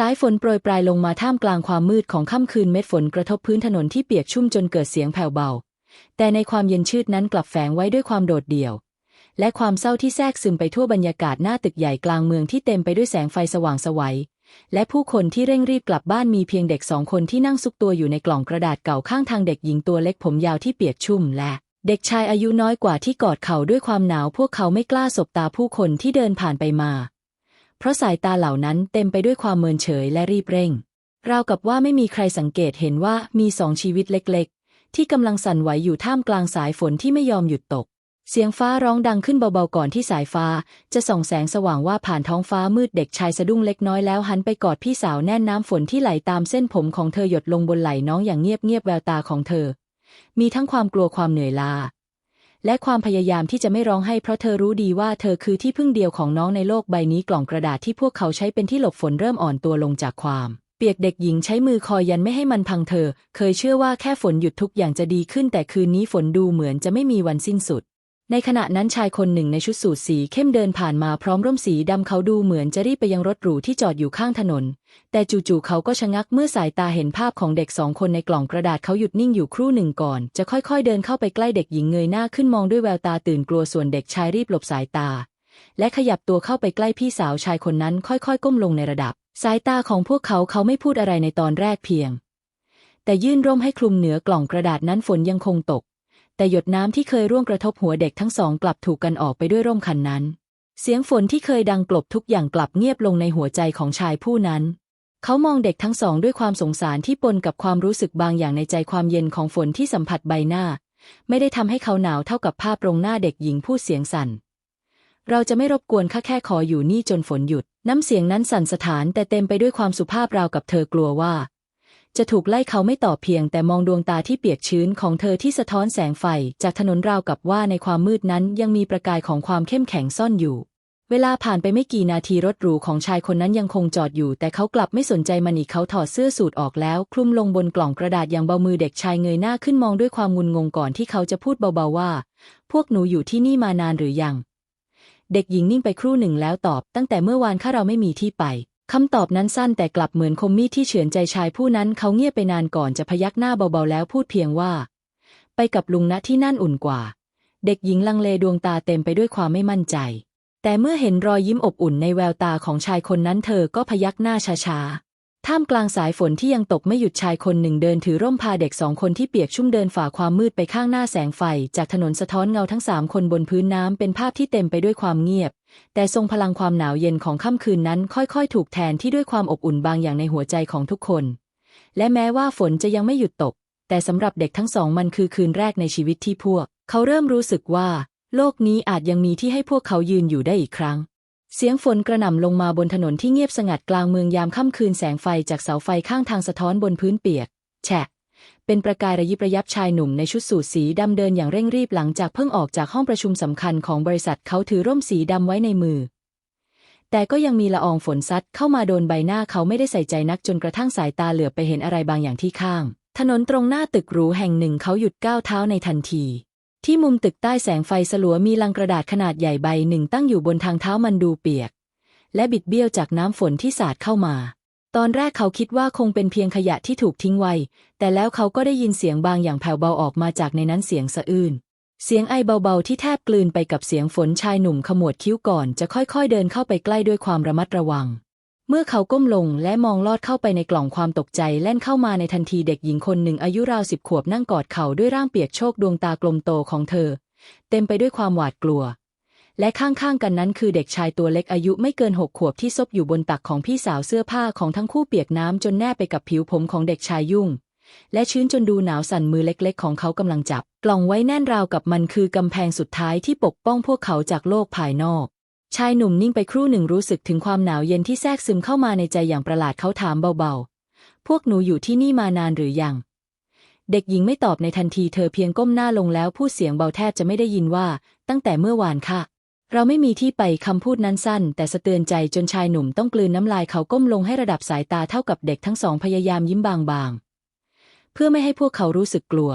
สายฝนโปรยปลายลงมาท่ามกลางความมืดของค่ำคืนเม็ดฝนกระทบพื้นถนนที่เปียกชุ่มจนเกิดเสียงแผ่วเบา แต่ในความเย็นชืดนั้นกลับแฝงไว้ด้วยความโดดเดี่ยว และความเศร้าที่แทรกซึมไปทั่วบรรยากาศหน้าตึกใหญ่กลางเมืองที่เต็มไปด้วยแสงไฟสว่างสวัย และผู้คนที่เร่งรีบกลับบ้านมีเพียงเด็กสองคนที่นั่งซุกตัวอยู่ในกล่องกระดาษเก่าข้างทางเด็กหญิงตัวเล็กผมยาวที่เปียกชุ่มและเด็กชายอายุน้อยกว่าที่กอดเข่าด้วยความหนาวพวกเขาไม่กล้าสบตาผู้คนที่เดินผ่านไปมา เพราะสายตาเหล่านั้นเต็มไปด้วยความเมินเฉยและรีบเร่ง ราวกับว่าไม่มีใครสังเกตเห็นว่ามีสองชีวิตเล็กๆ ที่กำลังสั่นไหวอยู่ท่ามกลางสายฝนที่ไม่ยอมหยุดตก เสียงฟ้าร้องดังขึ้นเบาๆก่อนที่สายฟ้า จะส่องแสงสว่างว่าผ่านท้องฟ้ามืดเด็กชายสะดุ้งเล็กน้อยแล้วหันไปกอดพี่สาวแน่นน้ำฝนที่ไหลตามเส้นผมของเธอหยดลงบนไหล่น้องอย่างเงียบๆแววตาของเธอ มีทั้งความกลัวความเหนื่อยล้า และความพยายามที่จะไม่ร้องไห้เพราะเธอรู้ดีว่าเธอคือที่พึ่งเดียวของน้องในโลกใบนี้กล่องกระดาษที่พวกเขาใช้เป็นที่หลบฝนเริ่มอ่อนตัวลงจากความเปียกเด็กหญิงใช้มือคอยยันไม่ให้มันพังเธอ เคยเชื่อว่าแค่ฝนหยุดทุกอย่างจะดีขึ้นแต่คืนนี้ฝนดูเหมือนจะไม่มีวันสิ้นสุด ในขณะนั้นชายคนหนึ่งในชุดสูทสีเข้มเดินผ่านมาพร้อมร่มสีดำเขาดูเหมือนจะรีบไปยังรถหรูที่จอดอยู่ข้างถนน แต่จู่ๆเขาก็ชะงักเมื่อสายตาเห็นภาพของเด็กสองคนในกล่องกระดาษเขาหยุดนิ่งอยู่ครู่หนึ่งก่อน จะค่อยๆเดินเข้าไปใกล้เด็กหญิงเงยหน้าขึ้นมองด้วยแววตาตื่นกลัวส่วนเด็กชายรีบหลบสายตา และขยับตัวเข้าไปใกล้พี่สาวชายคนนั้นค่อยๆ ก้มลงในระดับ สายตาของพวกเขาเขาไม่พูดอะไรในตอนแรกเพียง แต่ยื่นร่มให้คลุมเหนือกล่องกระดาษนั้นฝนยังคงตก แต่หยดน้ำที่เคยร่วงกระทบหัวเด็กทั้งสองกลับถูกกันออกไปด้วยร่มคันนั้น เสียงฝนที่เคยดังกลบทุกอย่างกลับเงียบลงในหัวใจของชายผู้นั้น เขามองเด็กทั้งสองด้วยความสงสารที่ปนกับความรู้สึกบางอย่างในใจความเย็นของฝนที่สัมผัสใบหน้า ไม่ได้ทำให้เขาหนาวเท่ากับภาพตรงหน้าเด็กหญิงพูดเสียงสั่นเราจะไม่รบกวนข้าแค่ขออยู่นี่จนฝนหยุด น้ำเสียงนั้นสั่นสถานแต่เต็มไปด้วยความสุภาพราวกับเธอกลัวว่า จะถูกไล่เขาไม่ตอบเพียง แต่มองดวงตาที่เปียกชื้นของเธอที่สะท้อนแสงไฟ จากถนนราวกับว่าในความมืดนั้นยังมีประกายของความเข้มแข็งซ่อนอยู่ เวลาผ่านไปไม่กี่นาทีรถหรูของชายคนนั้นยังคงจอดอยู่ แต่เขากลับไม่สนใจมันอีกเขาถอดเสื้อสูทออกแล้ว คลุมลงบนกล่องกระดาษอย่างเบามือเด็กชายเงยหน้าขึ้นมองด้วยความงุนงงก่อนที่เขาจะพูดเบาๆว่า พวกหนูอยู่ที่นี่มานานหรือยัง เด็กหญิงนิ่งไปครู่หนึ่งแล้วตอบ ตั้งแต่เมื่อวานข้าเราไม่มีที่ไป คำตอบนั้นสั้นแต่กลับเหมือนคมมีดที่เฉือนใจชายผู้นั้นเขาเงียบไปนานก่อนจะพยักหน้าเบาๆแล้วพูดเพียงว่า ไปกับลุงณที่นั่นอุ่นกว่า เด็กหญิงลังเลดวงตาเต็มไปด้วยความไม่มั่นใจ แต่เมื่อเห็นรอยยิ้มอบอุ่นในแววตาของชายคนนั้นเธอก็พยักหน้าช้าๆท่ามกลางสายฝนที่ยังตกไม่หยุดชายคนหนึ่งเดินถือร่มพาเด็กสองคนที่เปียกชุ่มเดินฝ่าความมืดไปข้างหน้าแสงไฟ จากถนนสะท้อนเงาทั้งสามคนบนพื้นน้ำเป็นภาพที่เต็มไปด้วยความเงียบ แต่ทรงพลังความหนาวเย็นของค่ำคืนนั้นค่อยๆ ถูกแทนที่ด้วยความอบอุ่นบางอย่างในหัวใจของทุกคน และแม้ว่าฝนจะยังไม่หยุดตก แต่สำหรับเด็กทั้งสองมันคือคืนแรกในชีวิตที่พวก เขาเริ่มรู้สึกว่า โลกนี้อาจยังมีที่ให้พวกเขายืนอยู่ได้อีกครั้ง เสียงฝนกระหน่ำลงมาบนถนนที่เงียบสงัดกลางเมืองยามค่ำคืนแสงไฟจากเสาไฟข้างทางสะท้อนบนพื้นเปียก แฉะ เป็นประกายระยิบระยับชายหนุ่มในชุดสูทสีดำเดินอย่างเร่งรีบหลังจากเพิ่งออกจากห้องประชุมสำคัญของบริษัทเขาถือร่มสีดำไว้ในมือ แต่ก็ยังมีละอองฝนซัดเข้ามาโดนใบหน้าเขาไม่ได้ใส่ใจนักจนกระทั่งสายตาเหลือบไปเห็นอะไรบางอย่างที่ข้าง ถนนตรงหน้าตึกหรูแห่งหนึ่งเขาหยุดก้าวเท้าในทันที ที่มุมตึกใต้แสงไฟสลัวมีลังกระดาษขนาดใหญ่ใบหนึ่งตั้งอยู่บนทางเท้ามันดูเปียก และบิดเบี้ยวจากน้ำฝนที่สาดเข้ามา ตอนแรกเขาคิดว่าคงเป็นเพียงขยะที่ถูกทิ้งไว้ แต่แล้วเขาก็ได้ยินเสียงบางอย่างแผ่วเบาออกมาจากในนั้นเสียงสะอื้น เสียงไอเบาๆที่แทบกลืนไปกับเสียงฝนชายหนุ่มขมวดคิ้วก่อนจะค่อยๆเดินเข้าไปใกล้ด้วยความระมัดระวัง เมื่อเขาก้มลงและมองลอดเข้าไปในกล่องความตกใจแล่นเข้ามาในทันทีเด็กหญิงคนหนึ่งอายุราวสิบขวบนั่งกอดเขาด้วยร่างเปียกโชกดวงตากลมโตของเธอ เต็มไปด้วยความหวาดกลัว และข้างๆกันนั้นคือเด็กชายตัวเล็กอายุไม่เกินหกขวบที่ซบอยู่บนตักของพี่สาวเสื้อผ้าของทั้งคู่เปียกน้ำจนแนบไปกับผิวผมของเด็กชายยุ่ง และชื้นจนดูหนาวสั่นมือเล็กๆ ของเขากำลังจับ กล่องไว้แน่นราวกับมันคือกำแพงสุดท้ายที่ปกป้องพวกเขาจากโลกภายนอก ชายหนุ่มนิ่งไปครู่หนึ่งรู้สึกถึงความหนาวเย็นที่แทรกซึมเข้ามาในใจอย่างประหลาดเขาถามเบาๆ พวกหนูอยู่ที่นี่มานานหรือยัง เด็กหญิงไม่ตอบในทันทีเธอเพียงก้มหน้าลงแล้วพูดเสียงเบาแทบจะไม่ได้ยินว่า ตั้งแต่เมื่อวานค่ะ เราไม่มีที่ไปคำพูดนั้นสั้น แต่สะเตือนใจจนชายหนุ่มต้องกลืนน้ำลายเขาก้มลงให้ระดับสายตาเท่ากับเด็กทั้งสองพยายามยิ้มบางๆ เพื่อไม่ให้พวกเขารู้สึกกลัว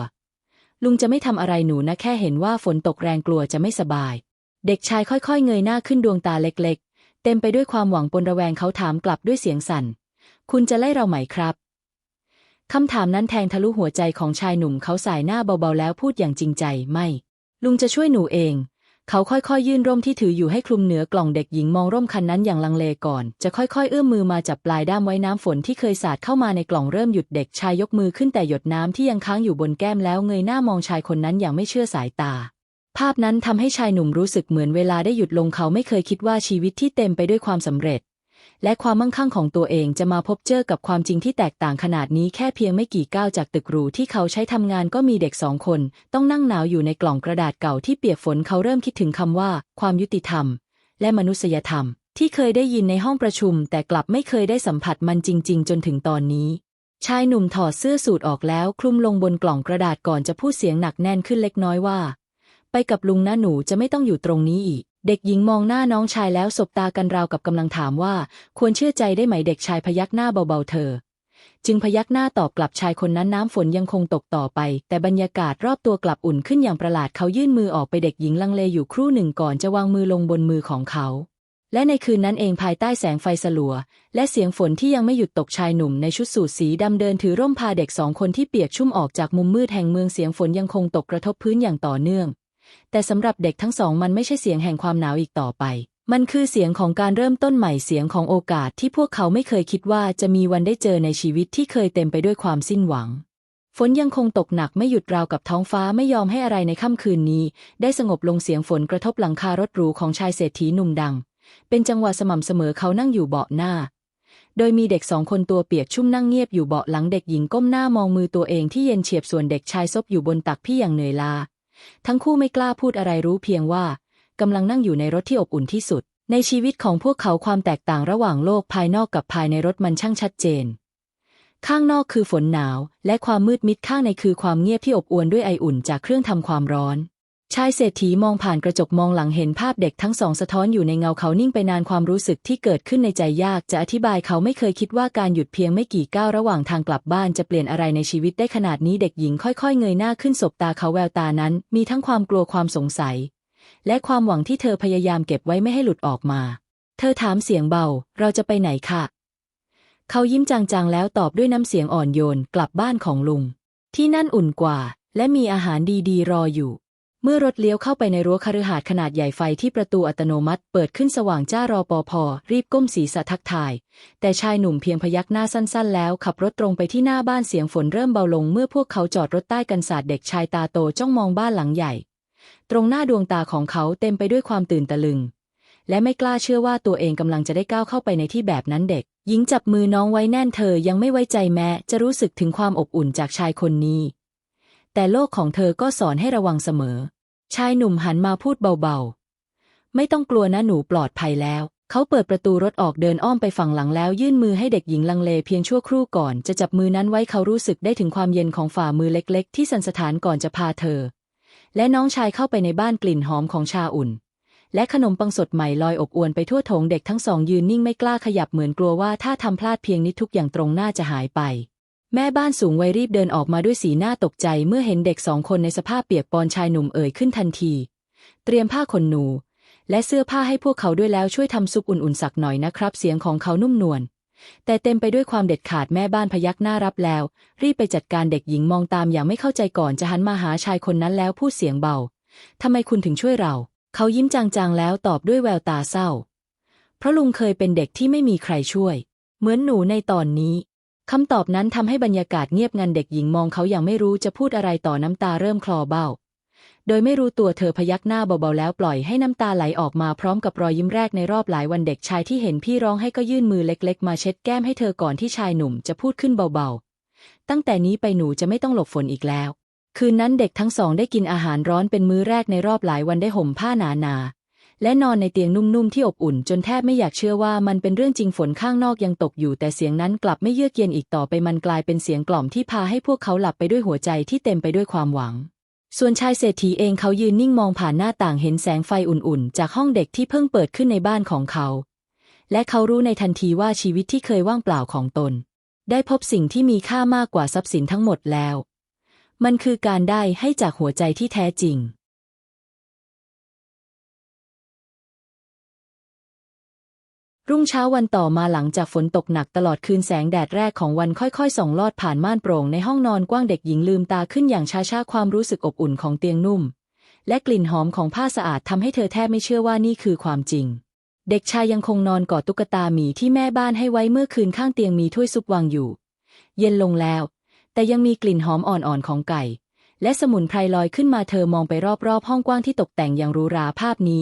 ลุงจะไม่ทำอะไรหนูนะแค่เห็นว่าฝนตกแรงกลัวจะไม่สบาย เด็กชายค่อยๆ เงยหน้าขึ้นดวงตาเล็กๆ เต็มไปด้วยความหวังปนระแวงเขาถามกลับด้วยเสียงสั่น คุณจะไล่เราไหมครับคำถามนั้นแทงทะลุหัวใจของชายหนุ่มเขาสายหน้าเบาๆแล้วพูดอย่างจริงใจไม่ ลุงจะช่วยหนูเอง เขาค่อยๆ ยื่นร่มที่ถืออยู่ให้คลุมเหนือกล่องเด็กหญิงมองร่มคันนั้นอย่างลังเลก่อน จะค่อยๆ เอื้อมมือมาจับปลายด้ามไว้น้ำฝนที่เคยสาดเข้ามาในกล่องเริ่มหยุดเด็กชายยกมือขึ้นแต่หยดน้ำที่ยังค้างอยู่บนแก้มแล้วเงยหน้ามองชายคนนั้นอย่างไม่เชื่อสายตา ภาพนั้นทำให้ชายหนุ่มรู้สึกเหมือนเวลาได้หยุดลงเขาไม่เคยคิดว่าชีวิตที่เต็มไปด้วยความสำเร็จ และความมั่งคั่งของตัวเองจะมาพบเจอกับความจริงที่แตกต่างขนาดนี้แค่เพียงไม่กี่ก้าวจากตึกหรูที่เขาใช้ทำงานก็มีเด็กสองคน ต้องนั่งหนาวอยู่ในกล่องกระดาษเก่าที่เปียกฝนเขาเริ่มคิดถึงคำว่า ความยุติธรรม และมนุษยธรรม ที่เคยได้ยินในห้องประชุม แต่กลับไม่เคยได้สัมผัสมันจริง ๆ จนถึงตอนนี้ ชายหนุ่มถอดเสื้อสูทออกแล้วคลุมลงบนกล่องกระดาษก่อนจะพูดเสียงหนักแน่นขึ้นเล็กน้อยว่า ไปกับลุงนะหนูจะไม่ต้องอยู่ตรงนี้อีก เด็กหญิงมองหน้าน้องชายแล้วสบตากันราวกับกำลังถามว่า ควรเชื่อใจได้ไหมเด็กชายพยักหน้าเบาๆเธอ จึงพยักหน้าตอบกลับชายคนนั้นน้ำฝนยังคงตกต่อไป แต่บรรยากาศรอบตัวกลับอุ่นขึ้นอย่างประหลาดเขายื่นมือออกไปเด็กหญิงลังเลอยู่ครู่หนึ่งก่อนจะวางมือลงบนมือของเขา และในคืนนั้นเองภายใต้แสงไฟสลัว และเสียงฝนที่ยังไม่หยุดตกชายหนุ่มในชุดสูทสีดำเดินถือร่มพาเด็กสองคนที่เปียกชุ่มออกจากมุมมืดแห่งเมืองเสียงฝนยังคงตกกระทบพื้นอย่างต่อเนื่อง แต่สำหรับเด็กทั้งสองมันไม่ใช่เสียงแห่งความหนาวอีกต่อไป มันคือเสียงของการเริ่มต้นใหม่เสียงของโอกาสที่พวกเขาไม่เคยคิดว่าจะมีวันได้เจอในชีวิตที่เคยเต็มไปด้วยความสิ้นหวัง ฝนยังคงตกหนักไม่หยุดราวกับท้องฟ้าไม่ยอมให้อะไรในค่ำคืนนี้ ได้สงบลงเสียงฝนกระทบหลังคารถหรูของชายเศรษฐีหนุ่มดัง เป็นจังหวะสม่ำเสมอเขานั่งอยู่เบาะหน้าโดยมีเด็กสองคนตัวเปียกชุ่มนั่งเงียบอยู่เบาะหลังเด็กหญิงก้มหน้ามองมือตัวเองที่เย็นเฉียบส่วนเด็กชายซบอยู่บนตักพี่อย่างเหนื่อยล้า ทั้งคู่ไม่กล้าพูดอะไรรู้เพียงว่ากำลังนั่งอยู่ในรถที่อบอุ่นที่สุด ในชีวิตของพวกเขาความแตกต่างระหว่างโลกภายนอกกับภายในรถมันช่างชัดเจน ข้างนอกคือฝนหนาว และความมืดมิดข้างในคือความเงียบที่อบอวลด้วยไออุ่นจากเครื่องทำความร้อน ชายเศรษฐีมองผ่านกระจกมองหลังเห็นภาพเด็กทั้งสองสะท้อนอยู่ในเงาเขานิ่งไปนานความรู้สึกที่เกิดขึ้นในใจยากจะอธิบายเขาไม่เคยคิดว่าการหยุดเพียงไม่กี่ก้าวระหว่างทางกลับบ้านจะเปลี่ยนอะไรในชีวิตได้ขนาดนี้เด็กหญิงค่อยๆ เงยหน้าขึ้นสบตาเขาแววตานั้น มีทั้งความกลัวความสงสัย และความหวังที่เธอพยายามเก็บไว้ไม่ให้หลุดออกมา เธอถามเสียงเบา เราจะไปไหนคะเขายิ้มจางๆแล้วตอบด้วยน้ำเสียงอ่อนโยนกลับบ้านของลุง ที่นั่นอุ่นกว่า และมีอาหารดีๆ รออยู่ เมื่อรถเลี้ยวเข้าไปในรั้วคฤหาสน์ขนาดใหญ่ไฟที่ประตูอัตโนมัติเปิดขึ้นสว่างจ้ารอปภรีบก้มศีรษะทักทาย แต่ชายหนุ่มเพียงพยักหน้าสั้นๆ แล้วขับรถตรงไปที่หน้าบ้านเสียงฝนเริ่มเบาลงเมื่อพวกเขาจอดรถใต้กันศาสตร์เด็กชายตาโตจ้องมองบ้านหลังใหญ่ ตรงหน้าดวงตาของเขาเต็มไปด้วยความตื่นตะลึง และไม่กล้าเชื่อว่าตัวเองกำลังจะได้ก้าวเข้าไปในที่แบบนั้นเด็ก หญิงจับมือน้องไว้แน่นเธอยังไม่ไว้ใจแม้จะรู้สึกถึงความอบอุ่นจากชายคนนี้ แต่โลกของเธอก็สอนให้ระวังเสมอ ชายหนุ่มหันมาพูดเบาๆ ไม่ต้องกลัวนะหนูปลอดภัยแล้ว เขาเปิดประตูรถออกเดินอ้อมไปฝั่งหลังแล้ว ยื่นมือให้เด็กหญิงลังเลเพียงชั่วครู่ก่อน จะจับมือนั้นไว้เขารู้สึกได้ถึงความเย็นของฝ่ามือเล็กๆ ที่สันสถานก่อนจะพาเธอ และน้องชายเข้าไปในบ้านกลิ่นหอมของชาอุ่น และขนมปังสดใหม่ลอยอบอวนไปทั่วโถงเด็กทั้งสองยืนนิ่งไม่กล้าขยับเหมือนกลัวว่าถ้าทำพลาดเพียงนิดทุกอย่างตรงหน้าจะหายไป แม่บ้านสูงวัยรีบเดินออกมาด้วยสีหน้าตกใจเมื่อเห็นเด็กสองคนในสภาพเปียกปอนชายหนุ่มเอ่ยขึ้นทันที เตรียมผ้าขนหนู และเสื้อผ้าให้พวกเขาด้วยแล้วช่วยทำซุปอุ่นๆสักหน่อยนะครับ เสียงของเขานุ่มนวลแต่เต็มไปด้วยความเด็ดขาดแม่บ้านพยักหน้ารับแล้ว รีบไปจัดการเด็กหญิงมองตามอย่างไม่เข้าใจก่อนจะหันมาหาชายคนนั้นแล้วพูดเสียงเบาทำไมคุณถึงช่วยเรา เขายิ้มจางๆแล้วตอบด้วยแววตาเศร้า เพราะลุงเคยเป็นเด็กที่ไม่มีใครช่วย เหมือนหนูในตอนนี้ คำตอบนั้นทำให้บรรยากาศเงียบงันเด็กหญิงมองเขาอย่างไม่รู้จะพูดอะไรต่อน้ำตาเริ่มคลอเบ้า โดยไม่รู้ตัวเธอพยักหน้าเบาๆแล้วปล่อยให้น้ำตาไหลออกมาพร้อมกับรอยยิ้มแรกในรอบหลายวันเด็กชายที่เห็นพี่ร้องให้ก็ยื่นมือเล็ก ๆ มาเช็ดแก้มให้เธอก่อนที่ชายหนุ่มจะพูดขึ้นเบาๆ ตั้งแต่นี้ไปหนูจะไม่ต้องหลบฝนอีกแล้ว คืนนั้นเด็กทั้งสองได้กินอาหารร้อนเป็นมื้อแรกในรอบหลายวันได้ห่มผ้าหนาๆ และนอนในเตียงนุ่มๆที่อบอุ่น จนแทบไม่อยากเชื่อว่ามันเป็นเรื่องจริงฝนข้างนอกยังตกอยู่ แต่เสียงนั้นกลับไม่เยือกเย็นอีกต่อไปมันกลายเป็นเสียงกล่อมที่พาให้พวกเขาหลับไปด้วยหัวใจที่เต็มไปด้วยความหวัง ส่วนชายเศรษฐีเองเขายืนนิ่งมองผ่านหน้าต่างเห็นแสงไฟอุ่นๆ จากห้องเด็กที่เพิ่งเปิดขึ้นในบ้านของเขา และเขารู้ในทันทีว่าชีวิตที่เคยว่างเปล่าของตน ได้พบสิ่งที่มีค่ามากกว่าทรัพย์สินทั้งหมดแล้ว มันคือการได้ให้จากหัวใจที่แท้จริง รุ่งเช้าวันต่อมาหลังจากฝนตกหนักตลอดคืนแสงแดดแรกของวันค่อยๆ ส่องลอดผ่านม่านโปร่งในห้องนอนกว้างเด็กหญิงลืมตาขึ้นอย่างช้าๆความรู้สึกอบอุ่นของเตียงนุ่ม และกลิ่นหอมของผ้าสะอาดทำให้เธอแทบไม่เชื่อว่านี่คือความจริง เด็กชายยังคงนอนกอดตุ๊กตาหมีที่แม่บ้านให้ไว้เมื่อคืนข้างเตียงมีถ้วยซุปวางอยู่ เย็นลงแล้ว แต่ยังมีกลิ่นหอมอ่อนๆของไก่ และสมุนไพรลอยขึ้นมาเธอมองไปรอบๆ ห้องกว้างที่ตกแต่งอย่างหรูหราภาพนี้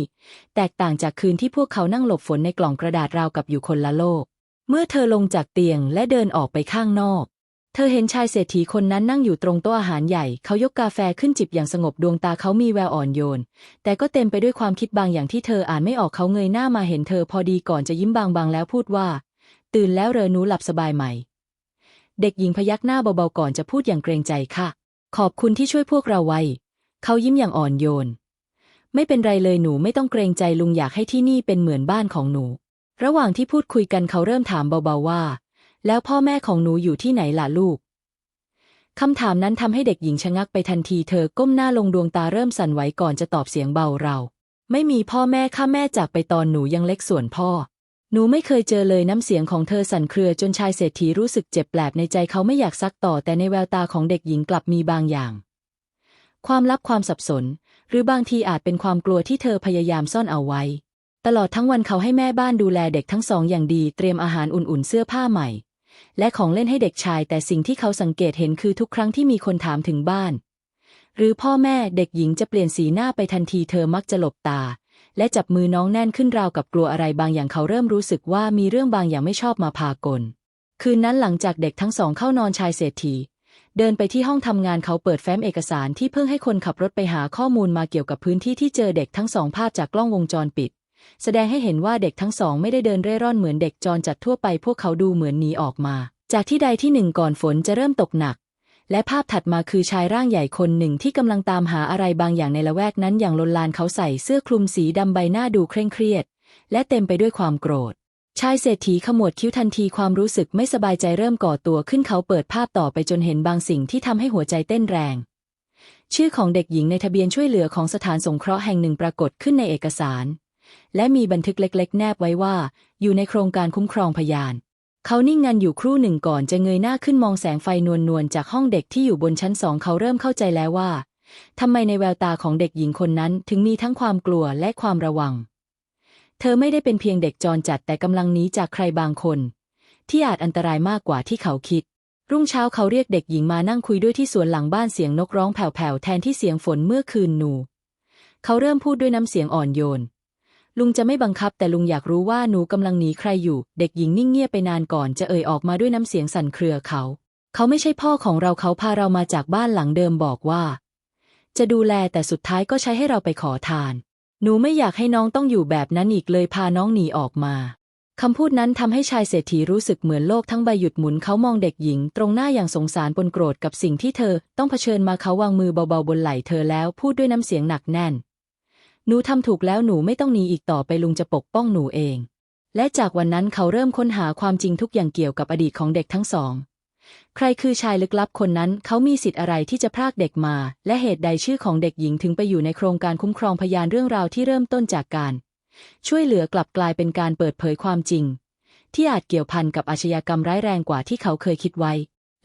แตกต่างจากคืนที่พวกเขานั่งหลบฝนในกล่องกระดาษราวกับอยู่คนละโลก เมื่อเธอลงจากเตียงและเดินออกไปข้างนอก เธอเห็นชายเศรษฐีคนนั้นนั่งอยู่ตรงโต๊ะอาหารใหญ่ เขายกกาแฟขึ้นจิบอย่างสงบดวงตาเขามีแววอ่อนโยน แต่ก็เต็มไปด้วยความคิดบางอย่างที่เธออ่านไม่ออกเขาเงยหน้ามาเห็นเธอพอดีก่อนจะยิ้มบางๆแล้วพูดว่า ตื่นแล้วเรอนูหลับสบายไหมเด็กหญิงพยักหน้าเบาๆก่อนจะพูดอย่างเกรงใจค่ะ ขอบคุณที่ช่วยพวกเราไว้ เขายิ้มอย่างอ่อนโยน ไม่เป็นไรเลยหนูไม่ต้องเกรงใจลุงอยากให้ที่นี่เป็นเหมือนบ้านของหนู ระหว่างที่พูดคุยกันเขาเริ่มถามเบาๆว่า แล้วพ่อแม่ของหนูอยู่ที่ไหนล่ะลูกคำถามนั้นทำให้เด็กหญิงชะงักไปทันทีเธอก้มหน้าลงดวงตาเริ่มสั่นไหวก่อนจะตอบเสียงเบาเรา ไม่มีพ่อแม่ข้าแม่จากไปตอนหนูยังเล็กส่วนพ่อ หนูไม่เคยเจอเลยน้ำเสียงของเธอสั่นเครือจนชายเศรษฐีรู้สึกเจ็บแปลบในใจเขาไม่อยากซักต่อแต่ในแววตาของเด็กหญิงกลับมีบางอย่าง ความลับความสับสน หรือบางทีอาจเป็นความกลัวที่เธอพยายามซ่อนเอาไว้ ตลอดทั้งวันเขาให้แม่บ้านดูแลเด็กทั้งสองอย่างดี เตรียมอาหารอุ่นๆเสื้อผ้าใหม่ และของเล่นให้เด็กชาย แต่สิ่งที่เขาสังเกตเห็นคือทุกครั้งที่มีคนถามถึงบ้าน หรือพ่อแม่เด็กหญิงจะเปลี่ยนสีหน้าไปทันทีเธอมักจะหลบตา และจับมือน้องแน่นขึ้นราวกับกลัวอะไรบางอย่างเขาเริ่มรู้สึกว่ามีเรื่องบางอย่างไม่ชอบมาพากล คืนนั้นหลังจากเด็กทั้งสองเข้านอนชายเศรษฐีเดินไปที่ห้องทำงานเขาเปิดแฟ้มเอกสารที่เพิ่งให้คนขับรถไปหาข้อมูลมาเกี่ยวกับพื้นที่ที่เจอเด็กทั้งสองภาพจากกล้องวงจรปิด แสดงให้เห็นว่าเด็กทั้งสองไม่ได้เดินเร่ร่อนเหมือนเด็กจรจัดทั่วไปพวกเขาดูเหมือนหนีออกมา จากที่ใดที่หนึ่งก่อนฝนจะเริ่มตกหนัก และภาพถัดมาคือชายร่างใหญ่คนหนึ่งที่กำลังตามหาอะไรบางอย่างในละแวกนั้นอย่างลนลานเขาใส่เสื้อคลุมสีดำใบหน้าดูเคร่งเครียด และเต็มไปด้วยความโกรธ ชายเศรษฐีขมวดคิ้วทันทีความรู้สึกไม่สบายใจเริ่มก่อตัวขึ้นเขาเปิดภาพต่อไปจนเห็นบางสิ่งที่ทำให้หัวใจเต้นแรง ชื่อของเด็กหญิงในทะเบียนช่วยเหลือของสถานสงเคราะห์แห่งหนึ่งปรากฏขึ้นในเอกสาร และมีบันทึกเล็ก ๆ แนบไว้ว่า อยู่ในโครงการคุ้มครองพยาน เขานิ่งงันอยู่ครู่หนึ่งก่อนจะเงยหน้าขึ้นมองแสงไฟนวลนวลจากห้องเด็กที่อยู่บนชั้นสองเขาเริ่มเข้าใจแล้วว่าทำไมในแววตาของเด็กหญิงคนนั้นถึงมีทั้งความกลัวและความระวัง เธอไม่ได้เป็นเพียงเด็กจรจัดแต่กำลังหนีจากใครบางคน ที่อาจอันตรายมากกว่าที่เขาคิด รุ่งเช้าเขาเรียกเด็กหญิงมานั่งคุยด้วยที่สวนหลังบ้านเสียงนกร้องแผ่วๆแทนที่เสียงฝนเมื่อคืนหนู เขาเริ่มพูดด้วยน้ำเสียงอ่อนโยน ลุงจะไม่บังคับแต่ลุงอยากรู้ว่าหนูกำลังหนีใครอยู่ เด็กหญิงนิ่งเงียบไปนานก่อนจะเอ่ยออกมาด้วยน้ำเสียงสั่นเครือเขา เขาไม่ใช่พ่อของเราเขาพาเรามาจากบ้านหลังเดิมบอกว่า จะดูแลแต่สุดท้ายก็ใช้ให้เราไปขอทาน หนูไม่อยากให้น้องต้องอยู่แบบนั้นอีกเลยพาน้องหนีออกมาคำพูดนั้นทำให้ชายเศรษฐีรู้สึกเหมือนโลกทั้งใบหยุดหมุนเขามองเด็กหญิง ตรงหน้าอย่างสงสารปนโกรธกับสิ่งที่เธอ ต้องเผชิญมาเขาวางมือเบาๆบนไหล่เธอแล้วพูดด้วยน้ำเสียงหนักแน่น หนูทำถูกแล้วหนูไม่ต้องหนีอีกต่อไปลุงจะปกป้องหนูเอง และจากวันนั้นเขาเริ่มค้นหาความจริงทุกอย่างเกี่ยวกับอดีตของเด็กทั้งสอง ใครคือชายลึกลับคนนั้น เขามีสิทธิ์อะไรที่จะพรากเด็กมา และเหตุใดชื่อของเด็กหญิงถึงไปอยู่ในโครงการคุ้มครองพยานเรื่องราวที่เริ่มต้นจากการ ช่วยเหลือกลับกลายเป็นการเปิดเผยความจริง ที่อาจเกี่ยวพันกับอาชญากรรมร้ายแรงกว่าที่เขาเคยคิดไว้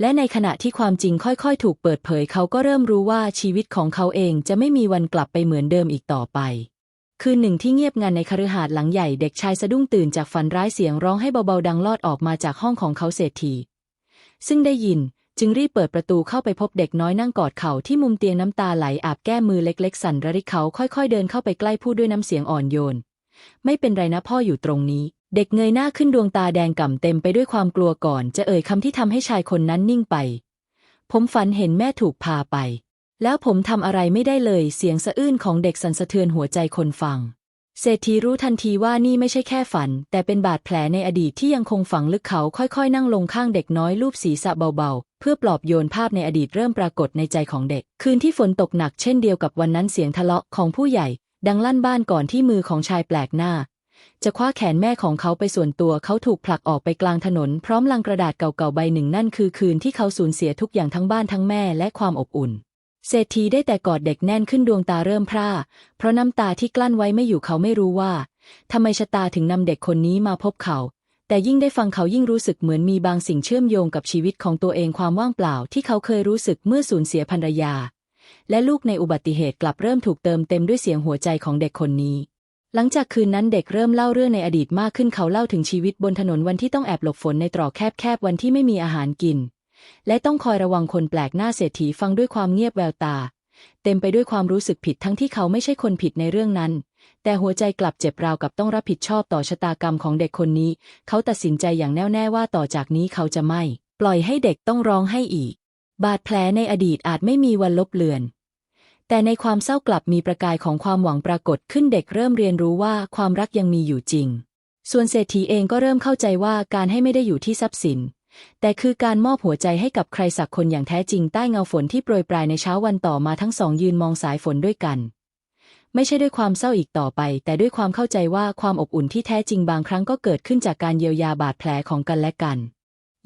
และในขณะที่ความจริงค่อยๆ ถูกเปิดเผยเขาก็เริ่มรู้ว่าชีวิตของเขาเองจะไม่มีวันกลับไปเหมือนเดิมอีกต่อไป คืนหนึ่งที่เงียบงันในคฤหาสน์หลังใหญ่เด็กชายสะดุ้งตื่นจากฝันร้ายเสียงร้องให้เบาๆดังลอดออกมาจากห้องของเขาเศรษฐี ซึ่งได้ยินจึงรีบเปิดประตูเข้าไปพบเด็กน้อยนั่งกอดเข่าที่มุมเตียงน้ำตาไหลอาบแก้มมือเล็กๆ สั่นระริกเขาค่อยๆ เดินเข้าไปใกล้พูดด้วยน้ำเสียงอ่อนโยน ไม่เป็นไรนะพ่ออยู่ตรงนี้ เด็กเงยหน้าขึ้นดวงตาแดงก่ำเต็มไปด้วยความกลัวก่อน จะเอ่ยคำที่ทำให้ชายคนนั้นนิ่งไป ผมฝันเห็นแม่ถูกพาไป แล้วผมทำอะไรไม่ได้เลยเสียงสะอื้นของเด็กสั่นสะเทือนหัวใจคนฟัง เศรษฐีรู้ทันทีว่านี่ไม่ใช่แค่ฝัน แต่เป็นบาดแผลในอดีตที่ยังคงฝังลึกเขาค่อยๆ นั่งลงข้างเด็กน้อยลูบศีรษะเบาๆ เพื่อปลอบโยนภาพในอดีตเริ่มปรากฏในใจของเด็ก คืนที่ฝนตกหนักเช่นเดียวกับวันนั้นเสียงทะเลาะของผู้ใหญ่ดังลั่นบ้านก่อนที่มือของชายแปลกหน้า จะคว้าแขนแม่ของเขาไปส่วนตัวเขาถูกผลักออกไปกลางถนน พร้อมลังกระดาษเก่าๆใบหนึ่งนั่นคือคืนที่เขาสูญเสียทุกอย่างทั้งบ้านทั้งแม่และความอบอุ่น เศรษฐีได้แต่กอดเด็กแน่นขึ้นดวงตาเริ่มพร่า เพราะน้ำตาที่กลั้นไว้ไม่อยู่เขาไม่รู้ว่าทำไมชะตาถึงนำเด็กคนนี้มาพบเขา แต่ยิ่งได้ฟังเขายิ่งรู้สึกเหมือนมีบางสิ่งเชื่อมโยงกับชีวิตของตัวเองความว่างเปล่าที่เขาเคยรู้สึกเมื่อสูญเสียภรรยา และลูกในอุบัติเหตุกลับเริ่มถูกเติมเต็มด้วยเสียงหัวใจของเด็กคนนี้ หลังจากคืนนั้นเด็กเริ่มเล่าเรื่องในอดีตมากขึ้นเขาเล่าถึงชีวิตบนถนนวันที่ต้องแอบหลบฝนในตรอกแคบๆวันที่ไม่มีอาหารกิน และต้องคอยระวังคนแปลกหน้าเศรษฐีฟังด้วยความเงียบแววตา เต็มไปด้วยความรู้สึกผิดทั้งที่เขาไม่ใช่คนผิดในเรื่องนั้น แต่หัวใจกลับเจ็บราวกับต้องรับผิดชอบต่อชะตากรรมของเด็กคนนี้ เขาตัดสินใจอย่างแน่วแน่ว่าต่อจากนี้เขาจะไม่ ปล่อยให้เด็กต้องร้องให้อีก บาดแผลในอดีตอาจไม่มีวันลบเลือน แต่ในความเศร้ากลับมีประกายของความหวังปรากฏขึ้นเด็กเริ่มเรียนรู้ว่าความรักยังมีอยู่จริง ส่วนเศรษฐีเองก็เริ่มเข้าใจว่าการให้ไม่ได้อยู่ที่ทรัพย์สิน แต่คือการมอบหัวใจให้กับใครสักคนอย่างแท้จริงใต้เงาฝนที่โปรยปลายในเช้าวันต่อมาทั้งสองยืนมองสายฝนด้วยกัน ไม่ใช่ด้วยความเศร้าอีกต่อไป แต่ด้วยความเข้าใจว่าความอบอุ่นที่แท้จริงบางครั้งก็เกิดขึ้นจากการเยียวยาบาดแผลของกันและกัน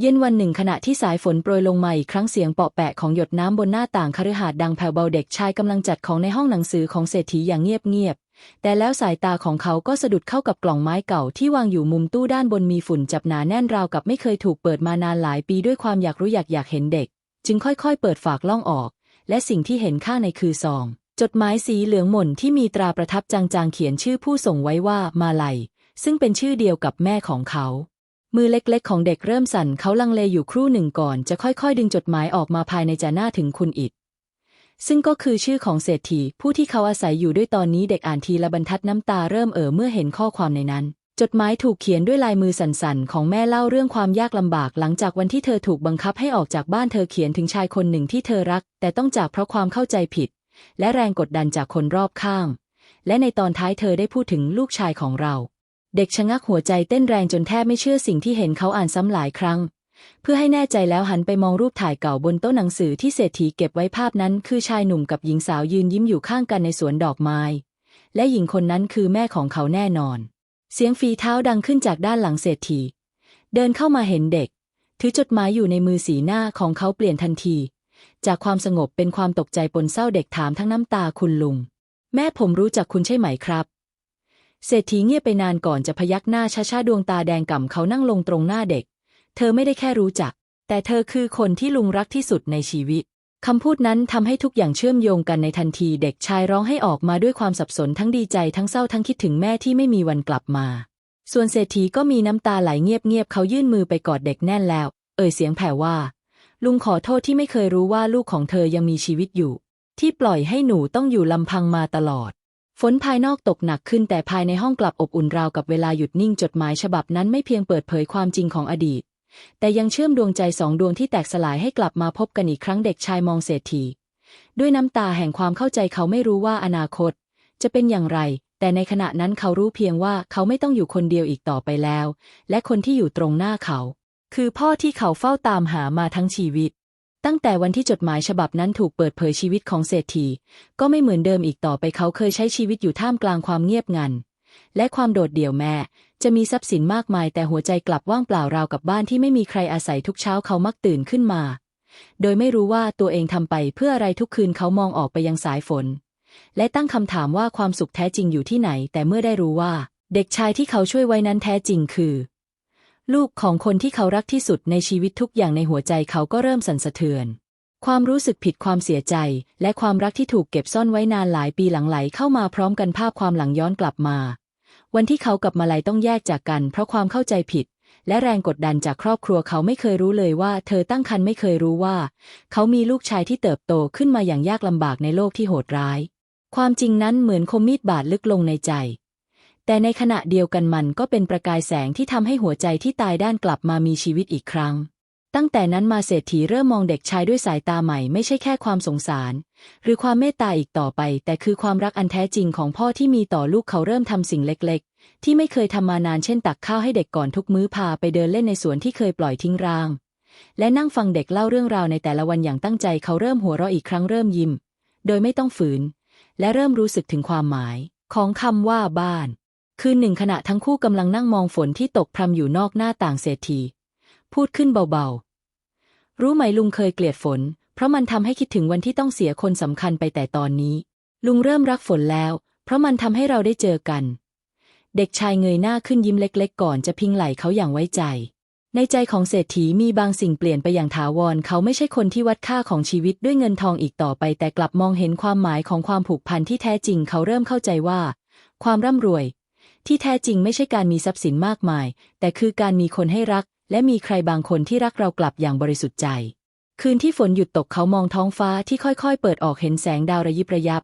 เย็นวันหนึ่งขณะที่สายฝนโปรยลงมาอีกครั้งเสียงเปาะแปะของหยดน้ำบนหน้าต่างคฤหาสน์ดังแผ่วเบาเด็กชายกำลังจัดของในห้องหนังสือของเศรษฐีอย่างเงียบๆ แต่แล้วสายตาของเขาก็สะดุดเข้ากับกล่องไม้เก่าที่วางอยู่มุมตู้ด้านบนมีฝุ่นจับหนาแน่นราวกับไม่เคยถูกเปิดมานานหลายปีด้วยความอยากรู้อยากอยากเห็นเด็ก จึงค่อยๆ เปิดฝากล่องออก และสิ่งที่เห็นข้างในคือซอง จดหมายสีเหลืองหม่นที่มีตราประทับจางๆเขียนชื่อผู้ส่งไว้ว่ามาลัยซึ่งเป็นชื่อเดียวกับแม่ของเขา มือเล็กๆ ของเด็กเริ่มสั่นเขาลังเลอยู่ครู่หนึ่งก่อน จะค่อยๆ ดึงจดหมายออกมาภายในจะหน้าถึงคุณอิดซึ่งก็คือชื่อของเศรษฐี ผู้ที่เขาอาศัยอยู่ด้วยตอนนี้เด็กอ่านทีละบรรทัดน้ำตาเริ่มเอ่อเมื่อเห็นข้อความในนั้น จดหมายถูกเขียนด้วยลายมือสั่นๆ ของแม่เล่าเรื่องความยากลำบาก หลังจากวันที่เธอถูกบังคับให้ออกจากบ้านเธอเขียนถึงชายคนหนึ่งที่เธอรัก แต่ต้องจากเพราะความเข้าใจผิด และแรงกดดันจากคนรอบข้าง และในตอนท้ายเธอได้พูดถึงลูกชายของเรา เด็กชะงักหัวใจเต้นแรงจนแทบไม่เชื่อสิ่งที่เห็นเขาอ่านซ้ำหลายครั้ง เพื่อให้แน่ใจแล้วหันไปมองรูปถ่ายเก่าบนโต๊ะหนังสือที่เศรษฐีเก็บไว้ภาพนั้น คือชายหนุ่มกับหญิงสาวยืนยิ้มอยู่ข้างกันในสวนดอกไม้ และหญิงคนนั้นคือแม่ของเขาแน่นอน เสียงฝีเท้าดังขึ้นจากด้านหลังเศรษฐี เดินเข้ามาเห็นเด็ก ถือจดหมายอยู่ในมือสีหน้าของเขาเปลี่ยนทันที จากความสงบเป็นความตกใจปนเศร้าเด็กถามทั้งน้ำตาคุณลุง แม่ผมรู้จักคุณใช่ไหมครับ เศรษฐีเงียบไปนานก่อนจะพยักหน้าช้าๆดวงตาแดงก่ำเขานั่งลงตรงหน้าเด็ก เธอไม่ได้แค่รู้จัก แต่เธอคือคนที่ลุงรักที่สุดในชีวิตคำพูดนั้นทำให้ทุกอย่างเชื่อมโยงกันในทันทีเด็กชายร้องให้ออกมาด้วยความสับสนทั้งดีใจทั้งเศร้าทั้งคิดถึงแม่ที่ไม่มีวันกลับมา ส่วนเศรษฐีก็มีน้ำตาไหลเงียบๆเขายื่นมือไปกอดเด็กแน่นแล้ว เอ่ยเสียงแผ่วว่า ลุงขอโทษที่ไม่เคยรู้ว่าลูกของเธอยังมีชีวิตอยู่ ที่ปล่อยให้หนูต้องอยู่ลำพังมาตลอด ฝนภายนอกตกหนักขึ้นแต่ภายในห้องกลับอบอุ่นราวกับเวลาหยุดนิ่งจดหมายฉบับนั้นไม่เพียงเปิดเผยความจริงของอดีต แต่ยังเชื่อมดวงใจสองดวงที่แตกสลายให้กลับมาพบกันอีกครั้งเด็กชายมองเศรษฐีด้วยน้ำตาแห่งความเข้าใจเขาไม่รู้ว่าอนาคต จะเป็นอย่างไร แต่ในขณะนั้นเขารู้เพียงว่าเขาไม่ต้องอยู่คนเดียวอีกต่อไปแล้ว และคนที่อยู่ตรงหน้าเขา คือพ่อที่เขาเฝ้าตามหามาทั้งชีวิต ตั้งแต่วันที่จดหมายฉบับนั้นถูกเปิดเผยชีวิตของเศรษฐี ก็ไม่เหมือนเดิมอีกต่อไปเขาเคยใช้ชีวิตอยู่ท่ามกลางความเงียบงัน และความโดดเดี่ยวแม่ จะมีทรัพย์สินมากมายแต่หัวใจกลับว่างเปล่าราวกับบ้านที่ไม่มีใครอาศัยทุกเช้าเขามักตื่นขึ้นมา โดยไม่รู้ว่าตัวเองทำไปเพื่ออะไรทุกคืนเขามองออกไปยังสายฝน และตั้งคำถามว่าความสุขแท้จริงอยู่ที่ไหน แต่เมื่อได้รู้ว่า เด็กชายที่เขาช่วยไว้นั้นแท้จริงคือ ลูกของคนที่เขารักที่สุดในชีวิตทุกอย่างในหัวใจเขาก็เริ่มสั่นสะเทือน ความรู้สึกผิดความเสียใจ และความรักที่ถูกเก็บซ่อนไว้นานหลายปีหลังไหลเข้ามาพร้อมกันภาพความหลังย้อนกลับมา วันที่เขากับมาลัยต้องแยกจากกัน เพราะความเข้าใจผิด และแรงกดดันจากครอบครัวเขาไม่เคยรู้เลยว่า เธอตั้งครรภ์ไม่เคยรู้ว่า เขามีลูกชายที่เติบโตขึ้นมาอย่างยากลำบากในโลกที่โหดร้าย ความจริงนั้นเหมือนคมมีดบาดลึกลงในใจ แต่ในขณะเดียวกันมันก็เป็นประกายแสงที่ทำให้หัวใจที่ตายด้านกลับมามีชีวิตอีกครั้ง ตั้งแต่นั้นมาเศรษฐีเริ่มมองเด็กชายด้วยสายตาใหม่ไม่ใช่แค่ความสงสาร หรือความเมตตาอีกต่อไป แต่คือความรักอันแท้จริงของพ่อที่มีต่อลูกเขาเริ่มทำสิ่งเล็กๆ ที่ไม่เคยทำมานานเช่นตักข้าวให้เด็กก่อนทุกมื้อพาไปเดินเล่นในสวนที่เคยปล่อยทิ้งร้าง และนั่งฟังเด็กเล่าเรื่องราวในแต่ละวันอย่างตั้งใจเขาเริ่มหัวเราะอีกครั้งเริ่มยิ้ม โดยไม่ต้องฝืน และเริ่มรู้สึกถึงความหมาย ของคำว่าบ้าน คืนหนึ่งขณะทั้งคู่กำลังนั่งมองฝนที่ตกพรำอยู่นอกหน้าต่างเศรษฐี พูดขึ้นเบาๆ รู้ไหมลุงเคยเกลียดฝน เพราะมันทำให้คิดถึงวันที่ต้องเสียคนสำคัญไปแต่ตอนนี้ ลุงเริ่มรักฝนแล้ว เพราะมันทำให้เราได้เจอกัน เด็กชายเงยหน้าขึ้นยิ้มเล็ก ๆ ก่อนจะพิงไหล่เขาอย่างไว้ใจ ในใจของเศรษฐีมีบางสิ่งเปลี่ยนไปอย่างถาวรเขาไม่ใช่คนที่วัดค่าของชีวิตด้วยเงินทองอีกต่อไป แต่กลับมองเห็นความหมายของความผูกพันที่แท้จริงเขาเริ่มเข้าใจว่า ความร่ำรวย ที่แท้จริงไม่ใช่การมีทรัพย์สินมากมาย แต่คือการมีคนให้รัก และมีใครบางคนที่รักเรากลับอย่างบริสุทธิ์ใจ คืนที่ฝนหยุดตกเขามองท้องฟ้าที่ค่อยๆ เปิดออกเห็นแสงดาวระยิบระยับ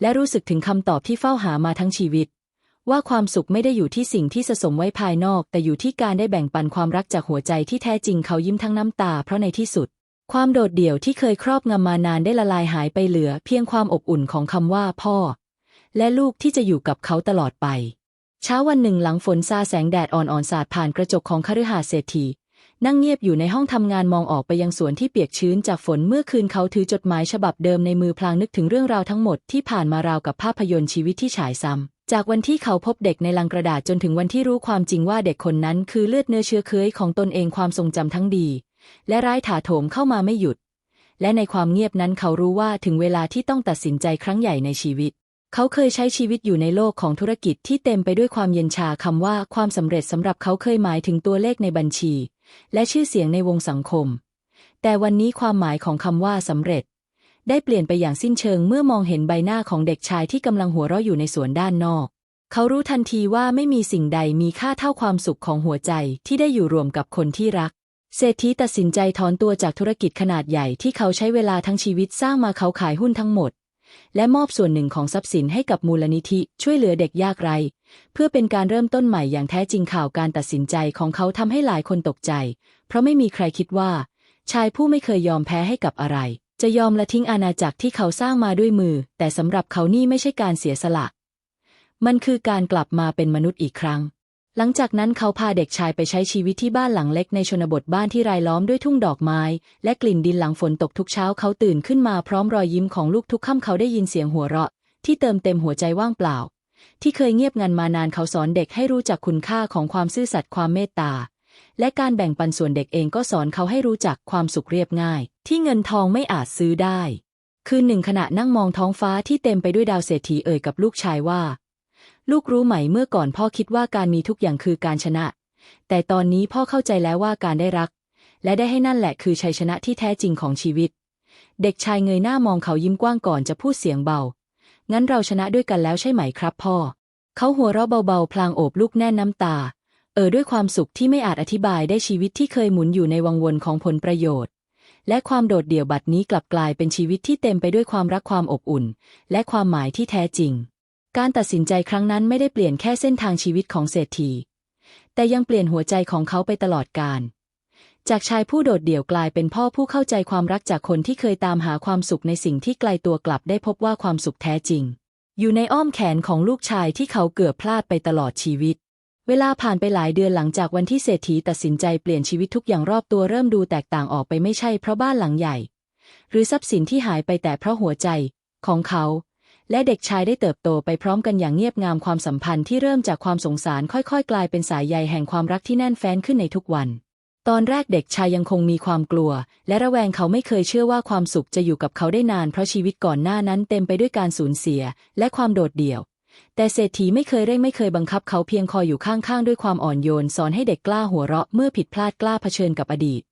และรู้สึกถึงคำตอบที่เฝ้าหามาทั้งชีวิต ว่าความสุขไม่ได้อยู่ที่สิ่งที่สะสมไว้ภายนอก แต่อยู่ที่การได้แบ่งปันความรักจากหัวใจที่แท้จริงเขายิ้มทั้งน้ำตา เพราะในที่สุด ความโดดเดี่ยวที่เคยครอบงำมานานได้ละลายหายไปเหลือ เพียงความอบอุ่นของคำว่าพ่อ และลูกที่จะอยู่กับเขาตลอดไป เช้าวันหนึ่งหลังฝนซาแสงแดดอ่อนๆสาดผ่านกระจกของคฤหาสน์เศรษฐี นั่งเงียบอยู่ในห้องทำงานมองออกไปยังสวนที่เปียกชื้นจากฝนเมื่อคืนเขาถือจดหมายฉบับเดิมในมือพลางนึกถึงเรื่องราวทั้งหมดที่ผ่านมาราวกับภาพยนตร์ชีวิตที่ฉายซ้ำจากวันที่เขาพบเด็กในลังกระดาษจนถึงวันที่รู้ความจริงว่าเด็กคนนั้นคือเลือดเนื้อเชื้อเค้ยของตนเองความทรงจำทั้งดี และร้ายถาโถมเข้ามาไม่หยุด และในความเงียบนั้นเขารู้ว่าถึงเวลาที่ต้องตัดสินใจครั้งใหญ่ในชีวิต เขาเคยใช้ชีวิตอยู่ในโลกของธุรกิจที่เต็มไปด้วยความเย็นชาคำว่าความสำเร็จสำหรับเขาเคยหมายถึงตัวเลขในบัญชี และชื่อเสียงในวงสังคม แต่วันนี้ความหมายของคำว่าสำเร็จ ได้เปลี่ยนไปอย่างสิ้นเชิงเมื่อมองเห็นใบหน้าของเด็กชายที่กำลังหัวเราะอยู่ในสวนด้านนอก เขารู้ทันทีว่าไม่มีสิ่งใดมีค่าเท่าความสุขของหัวใจที่ได้อยู่รวมกับคนที่รักเศรษฐีตัดสินใจถอนตัวจากธุรกิจขนาดใหญ่ที่เขาใช้เวลาทั้งชีวิตสร้างมาเขาขายหุ้นทั้งหมด และมอบส่วนหนึ่งของทรัพย์สินให้กับมูลนิธิช่วยเหลือเด็กยากไร้ เพื่อเป็นการเริ่มต้นใหม่อย่างแท้จริงข่าวการตัดสินใจของเขาทำให้หลายคนตกใจ เพราะไม่มีใครคิดว่า ชายผู้ไม่เคยยอมแพ้ให้กับอะไร จะยอมละทิ้งอาณาจักรที่เขาสร้างมาด้วยมือ แต่สำหรับเขานี่ไม่ใช่การเสียสละ มันคือการกลับมาเป็นมนุษย์อีกครั้ง หลังจากนั้นเขาพาเด็กชายไปใช้ชีวิตที่บ้านหลังเล็กในชนบทบ้านที่รายล้อมด้วยทุ่งดอกไม้ และกลิ่นดินหลังฝนตกทุกเช้าเขาตื่นขึ้นมาพร้อมรอยยิ้มของลูกทุกค่ำเขาได้ยินเสียงหัวเราะ ที่เติมเต็มหัวใจว่างเปล่า ที่เคยเงียบงันมานานเขาสอนเด็กให้รู้จักคุณค่าของความซื่อสัตย์ความเมตตา และการแบ่งปันส่วนเด็กเองก็สอนเขาให้รู้จักความสุขเรียบง่าย ที่เงินทองไม่อาจซื้อได้ คืนหนึ่งขณะนั่งมองท้องฟ้าที่เต็มไปด้วยดาวเศรษฐีเอ่ยกับลูกชายว่า ลูกรู้ไหมเมื่อก่อนพ่อคิดว่าการมีทุกอย่างคือการชนะ แต่ตอนนี้พ่อเข้าใจแล้วว่าการได้รัก และได้ให้นั่นแหละคือชัยชนะที่แท้จริงของชีวิต เด็กชายเงยหน้ามองเขายิ้มกว้างก่อนจะพูดเสียงเบา งั้นเราชนะด้วยกันแล้วใช่ไหมครับพ่อ เขาหัวเราะเบาๆ พลางโอบลูกแน่นน้ำตา เออด้วยความสุขที่ไม่อาจอธิบายได้ชีวิตที่เคยหมุนอยู่ในวังวนของผลประโยชน์ และความโดดเดี่ยวบัดนี้กลับกลายเป็นชีวิตที่เต็มไปด้วยความรักความอบอุ่น และความหมายที่แท้จริง การตัดสินใจครั้งนั้นไม่ได้เปลี่ยนแค่เส้นทางชีวิตของเศรษฐี แต่ยังเปลี่ยนหัวใจของเขาไปตลอดกาลจากชายผู้โดดเดี่ยวกลายเป็นพ่อผู้เข้าใจความรักจากคนที่เคยตามหาความสุขในสิ่งที่ไกลตัวกลับได้พบว่าความสุขแท้จริง อยู่ในอ้อมแขนของลูกชายที่เขาเกือบพลาดไปตลอดชีวิต เวลาผ่านไปหลายเดือนหลังจากวันที่เศรษฐีตัดสินใจเปลี่ยนชีวิตทุกอย่างรอบตัวเริ่มดูแตกต่างออกไปไม่ใช่เพราะบ้านหลังใหญ่ หรือทรัพย์สินที่หายไปแต่เพราะหัวใจ ของเขา และเด็กชายได้เติบโตไปพร้อมกันอย่างเงียบงามความสัมพันธ์ที่เริ่มจากความสงสารค่อยๆ กลายเป็นสายใยแห่งความรักที่แน่นแฟ้นขึ้นในทุกวัน ตอนแรกเด็กชายยังคงมีความกลัว และระแวงเขาไม่เคยเชื่อว่าความสุขจะอยู่กับเขาได้นาน เพราะชีวิตก่อนหน้านั้นเต็มไปด้วยการสูญเสีย และความโดดเดี่ยว แต่เศรษฐีไม่เคยเร่งไม่เคยบังคับเขาเพียงคอยอยู่ข้างๆด้วยความอ่อนโยนสอนให้เด็กกล้าหัวเราะเมื่อผิดพลาดกล้าเผชิญกับอดีต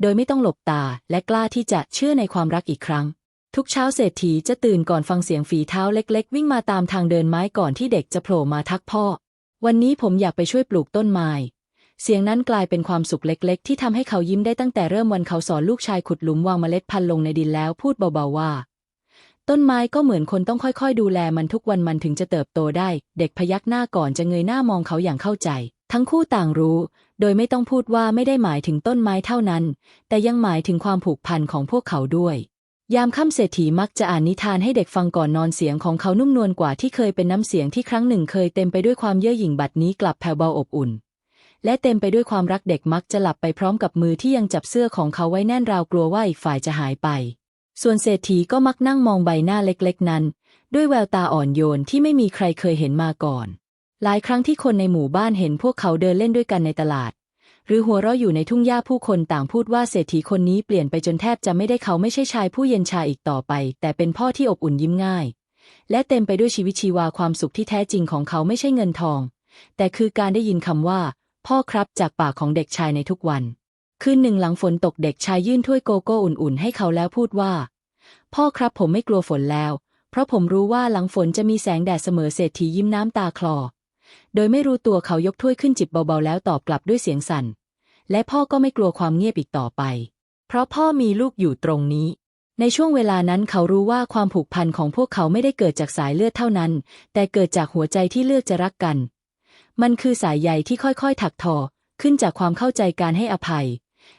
โดยไม่ต้องหลบตาและกล้าที่จะเชื่อในความรักอีกครั้ง ทุกเช้าเศรษฐีจะตื่นก่อนฟังเสียงฝีเท้าเล็ก ๆ วิ่งมาตามทางเดินไม้ก่อนที่เด็กจะโผล่มาทักพ่อ วันนี้ผมอยากไปช่วยปลูกต้นไม้เสียงนั้นกลายเป็นความสุขเล็ก ๆ ที่ทำให้เขายิ้มได้ตั้งแต่เริ่มวันเขาสอนลูกชายขุดหลุมวางเมล็ดพันธุ์ลงในดินแล้วพูดเบาๆว่า ต้นไม้ก็เหมือนคนต้องค่อยๆ ดูแลมันทุกวันมันถึงจะเติบโตได้ เด็กพยักหน้าก่อนจะเงยหน้ามองเขาอย่างเข้าใจ ทั้งคู่ต่างรู้ โดยไม่ต้องพูดว่าไม่ได้หมายถึงต้นไม้เท่านั้น แต่ยังหมายถึงความผูกพันของพวกเขาด้วย ยามค่ำเศรษฐีมักจะอ่านนิทานให้เด็กฟังก่อนนอนเสียงของเขานุ่มนวลกว่าที่เคยเป็นน้ำเสียงที่ครั้งหนึ่งเคยเต็มไปด้วยความเย่อหยิ่งบัดนี้กลับแผ่วเบาอบอุ่น และเต็มไปด้วยความรักเด็กมักจะหลับไปพร้อมกับมือที่ยังจับเสื้อของเขาไว้แน่นราวกลัวว่าอีกฝ่ายจะหายไป ส่วนเศรษฐีก็มักนั่งมองใบหน้าเล็กๆ นั้น ด้วยแววตาอ่อนโยนที่ไม่มีใครเคยเห็นมาก่อน หลายครั้งที่คนในหมู่บ้านเห็นพวกเขาเดินเล่นด้วยกันในตลาด หรือหัวเราะอยู่ในทุ่งหญ้าผู้คนต่างพูดว่าเศรษฐีคนนี้เปลี่ยนไปจนแทบจะไม่ได้เขาไม่ใช่ชายผู้เย็นชาอีกต่อไป แต่เป็นพ่อที่อบอุ่นยิ้มง่าย และเต็มไปด้วยชีวิตชีวาความสุขที่แท้จริงของเขาไม่ใช่เงินทอง แต่คือการได้ยินคำว่า พ่อครับจากปากของเด็กชายในทุกวัน คืนหนึ่งหลังฝนตกเด็กชายยื่นถ้วยโกโก้อุ่นๆ ให้เขาแล้วพูดว่า พ่อครับผมไม่กลัวฝนแล้ว เพราะผมรู้ว่าหลังฝนจะมีแสงแดดเสมอเศรษฐียิ้มน้ำตาคลอ โดยไม่รู้ตัวเขายกถ้วยขึ้นจิบเบาๆ แล้วตอบกลับด้วยเสียงสั่น และพ่อก็ไม่กลัวความเงียบอีกต่อไป เพราะพ่อมีลูกอยู่ตรงนี้ ในช่วงเวลานั้นเขารู้ว่าความผูกพันของพวกเขาไม่ได้เกิดจากสายเลือดเท่านั้น แต่เกิดจากหัวใจที่เลือกจะรักกัน มันคือสายใยที่ค่อยๆ ถักทอ ขึ้นจากความเข้าใจการให้อภัย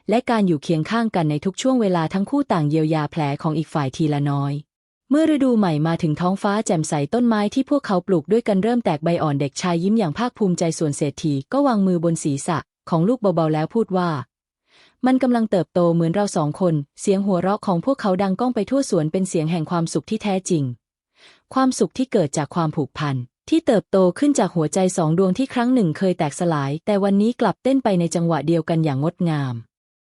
และการอยู่เคียงข้างกันในทุกช่วงเวลาทั้งคู่ต่างเยียวยาแผลของอีกฝ่ายทีละน้อย เมื่อฤดูใหม่มาถึงท้องฟ้าแจ่มใสต้นไม้ที่พวกเขาปลูกด้วยกันเริ่มแตกใบอ่อนเด็กชายยิ้มอย่างภาคภูมิใจส่วนเศรษฐีก็วางมือบนศีรษะของลูกเบาๆแล้วพูดว่า มันกำลังเติบโตเหมือนเราสองคน เสียงหัวเราะของพวกเขาดังก้องไปทั่วสวนเป็นเสียงแห่งความสุขที่แท้จริง ความสุขที่เกิดจากความผูกพันที่เติบโตขึ้นจากหัวใจสองดวงที่ครั้งหนึ่งเคยแตกสลาย แต่วันนี้กลับเต้นไปในจังหวะเดียวกันอย่างงดงาม